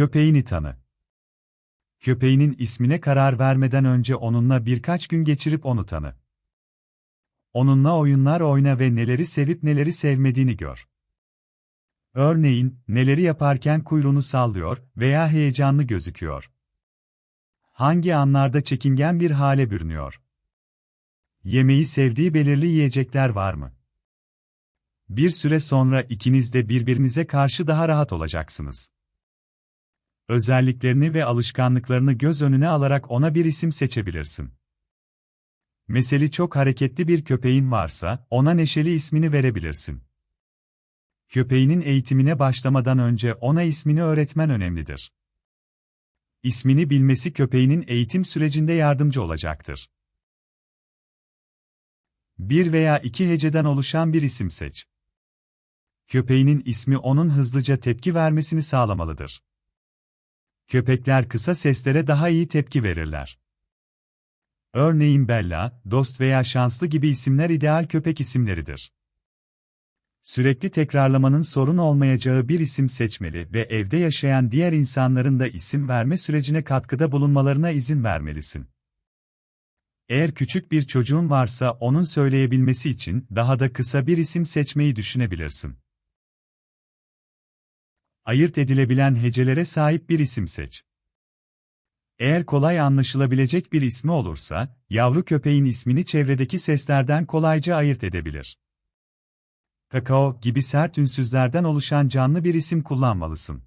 Köpeğini tanı. Köpeğinin ismine karar vermeden önce onunla birkaç gün geçirip onu tanı. Onunla oyunlar oyna ve neleri sevip neleri sevmediğini gör. Örneğin, neleri yaparken kuyruğunu sallıyor veya heyecanlı gözüküyor. Hangi anlarda çekingen bir hale bürünüyor? Yemeği sevdiği belirli yiyecekler var mı? Bir süre sonra ikiniz de birbirinize karşı daha rahat olacaksınız. Özelliklerini ve alışkanlıklarını göz önüne alarak ona bir isim seçebilirsin. Meseli çok hareketli bir köpeğin varsa, ona neşeli ismini verebilirsin. Köpeğinin eğitimine başlamadan önce ona ismini öğretmen önemlidir. İsmini bilmesi köpeğinin eğitim sürecinde yardımcı olacaktır. Bir veya iki heceden oluşan bir isim seç. Köpeğinin ismi onun hızlıca tepki vermesini sağlamalıdır. Köpekler kısa seslere daha iyi tepki verirler. Örneğin Bella, Dost veya Şanslı gibi isimler ideal köpek isimleridir. Sürekli tekrarlamanın sorun olmayacağı bir isim seçmeli ve evde yaşayan diğer insanların da isim verme sürecine katkıda bulunmalarına izin vermelisin. Eğer küçük bir çocuğun varsa onun söyleyebilmesi için daha da kısa bir isim seçmeyi düşünebilirsin. Ayırt edilebilen hecelere sahip bir isim seç. Eğer kolay anlaşılabilecek bir ismi olursa, yavru köpeğin ismini çevredeki seslerden kolayca ayırt edebilir. Kakao gibi sert ünsüzlerden oluşan canlı bir isim kullanmalısın.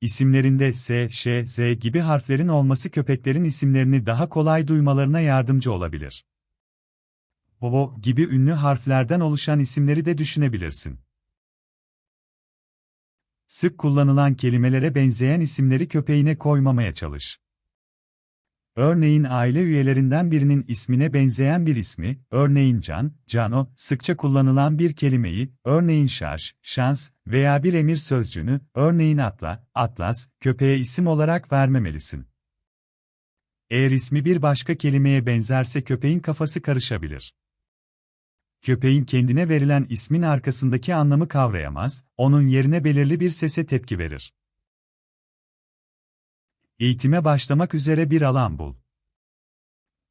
İsimlerinde S, Ş, Z gibi harflerin olması köpeklerin isimlerini daha kolay duymalarına yardımcı olabilir. Bobo gibi ünlü harflerden oluşan isimleri de düşünebilirsin. Sık kullanılan kelimelere benzeyen isimleri köpeğine koymamaya çalış. Örneğin aile üyelerinden birinin ismine benzeyen bir ismi, örneğin Can, Cano, sıkça kullanılan bir kelimeyi, örneğin Şarj, Şans veya bir emir sözcüğünü, örneğin Atla, Atlas, köpeğe isim olarak vermemelisin. Eğer ismi bir başka kelimeye benzerse köpeğin kafası karışabilir. Köpeğin kendine verilen ismin arkasındaki anlamı kavrayamaz, onun yerine belirli bir sese tepki verir. Eğitime başlamak üzere bir alan bul.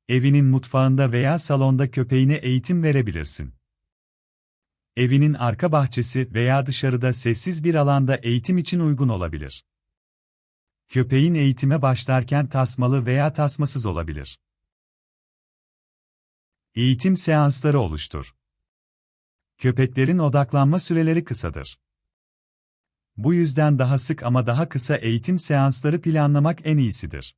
Evinin mutfağında veya salonda köpeğine eğitim verebilirsin. Evinin arka bahçesi veya dışarıda sessiz bir alanda eğitim için uygun olabilir. Köpeğin eğitime başlarken tasmalı veya tasmasız olabilir. Eğitim seansları oluştur. Köpeklerin odaklanma süreleri kısadır. Bu yüzden daha sık ama daha kısa eğitim seansları planlamak en iyisidir.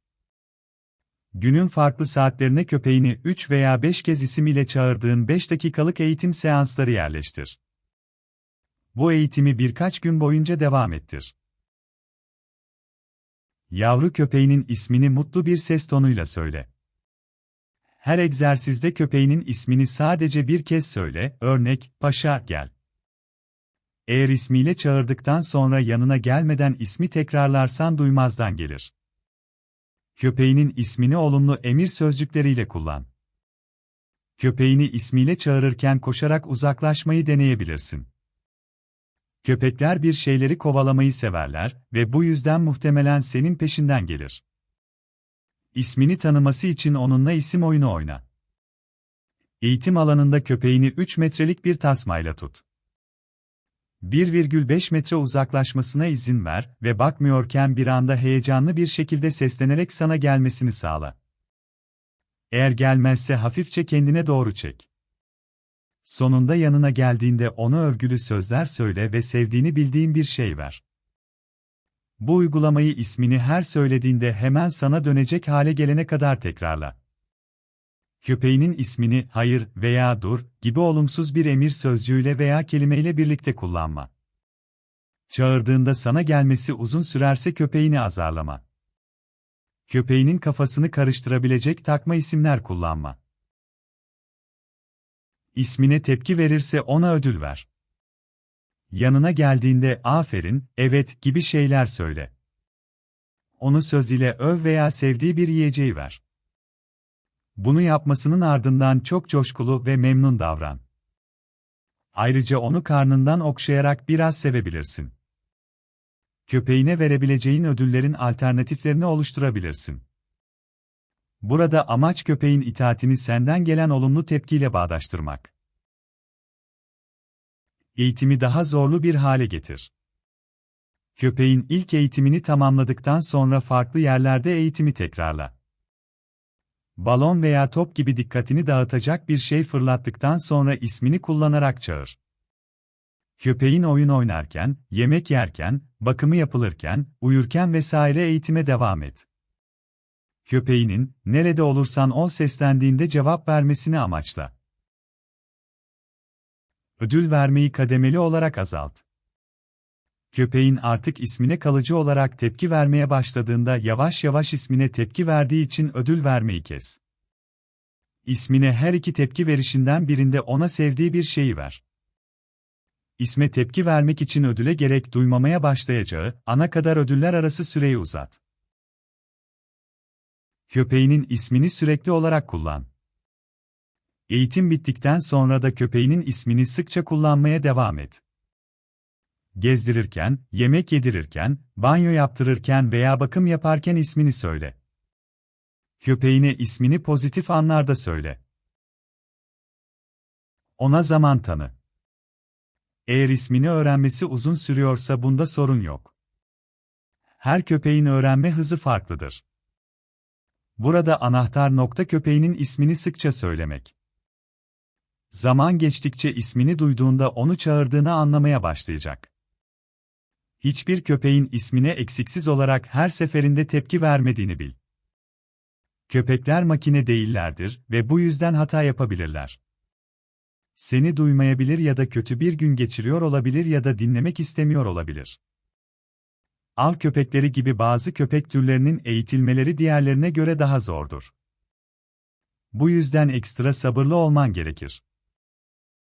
Günün farklı saatlerine köpeğini 3 veya 5 kez isim ile çağırdığın 5 dakikalık eğitim seansları yerleştir. Bu eğitimi birkaç gün boyunca devam ettir. Yavru köpeğinin ismini mutlu bir ses tonuyla söyle. Her egzersizde köpeğinin ismini sadece bir kez söyle, örnek, paşa, gel. Eğer ismiyle çağırdıktan sonra yanına gelmeden ismi tekrarlarsan duymazdan gelir. Köpeğinin ismini olumlu emir sözcükleriyle kullan. Köpeğini ismiyle çağırırken koşarak uzaklaşmayı deneyebilirsin. Köpekler bir şeyleri kovalamayı severler ve bu yüzden muhtemelen senin peşinden gelir. İsmini tanıması için onunla isim oyunu oyna. Eğitim alanında köpeğini 3 metrelik bir tasmayla tut. 1,5 metre uzaklaşmasına izin ver ve bakmıyorken bir anda heyecanlı bir şekilde seslenerek sana gelmesini sağla. Eğer gelmezse hafifçe kendine doğru çek. Sonunda yanına geldiğinde ona övgülü sözler söyle ve sevdiğini bildiğin bir şey ver. Bu uygulamayı ismini her söylediğinde hemen sana dönecek hale gelene kadar tekrarla. Köpeğinin ismini hayır veya dur gibi olumsuz bir emir sözcüğüyle veya kelimeyle birlikte kullanma. Çağırdığında sana gelmesi uzun sürerse köpeğini azarlama. Köpeğinin kafasını karıştırabilecek takma isimler kullanma. İsmine tepki verirse ona ödül ver. Yanına geldiğinde aferin, evet gibi şeyler söyle. Onu söz ile öv veya sevdiği bir yiyeceği ver. Bunu yapmasının ardından çok coşkulu ve memnun davran. Ayrıca onu karnından okşayarak biraz sevebilirsin. Köpeğine verebileceğin ödüllerin alternatiflerini oluşturabilirsin. Burada amaç köpeğin itaatini senden gelen olumlu tepkiyle bağdaştırmak. Eğitimi daha zorlu bir hale getir. Köpeğin ilk eğitimini tamamladıktan sonra farklı yerlerde eğitimi tekrarla. Balon veya top gibi dikkatini dağıtacak bir şey fırlattıktan sonra ismini kullanarak çağır. Köpeğin oyun oynarken, yemek yerken, bakımı yapılırken, uyurken vesaire eğitime devam et. Köpeğinin, nerede olursan ol seslendiğinde cevap vermesini amaçla. Ödül vermeyi kademeli olarak azalt. Köpeğin artık ismine kalıcı olarak tepki vermeye başladığında yavaş yavaş ismine tepki verdiği için ödül vermeyi kes. İsmine her iki tepki verişinden birinde ona sevdiği bir şeyi ver. İsme tepki vermek için ödüle gerek duymamaya başlayacağı, ana kadar ödüller arası süreyi uzat. Köpeğinin ismini sürekli olarak kullan. Eğitim bittikten sonra da köpeğinin ismini sıkça kullanmaya devam et. Gezdirirken, yemek yedirirken, banyo yaptırırken veya bakım yaparken ismini söyle. Köpeğine ismini pozitif anlarda söyle. Ona zaman tanı. Eğer ismini öğrenmesi uzun sürüyorsa bunda sorun yok. Her köpeğin öğrenme hızı farklıdır. Burada anahtar nokta köpeğinin ismini sıkça söylemek. Zaman geçtikçe ismini duyduğunda onu çağırdığını anlamaya başlayacak. Hiçbir köpeğin ismine eksiksiz olarak her seferinde tepki vermediğini bil. Köpekler makine değillerdir ve bu yüzden hata yapabilirler. Seni duymayabilir ya da kötü bir gün geçiriyor olabilir ya da dinlemek istemiyor olabilir. Av köpekleri gibi bazı köpek türlerinin eğitilmeleri diğerlerine göre daha zordur. Bu yüzden ekstra sabırlı olman gerekir.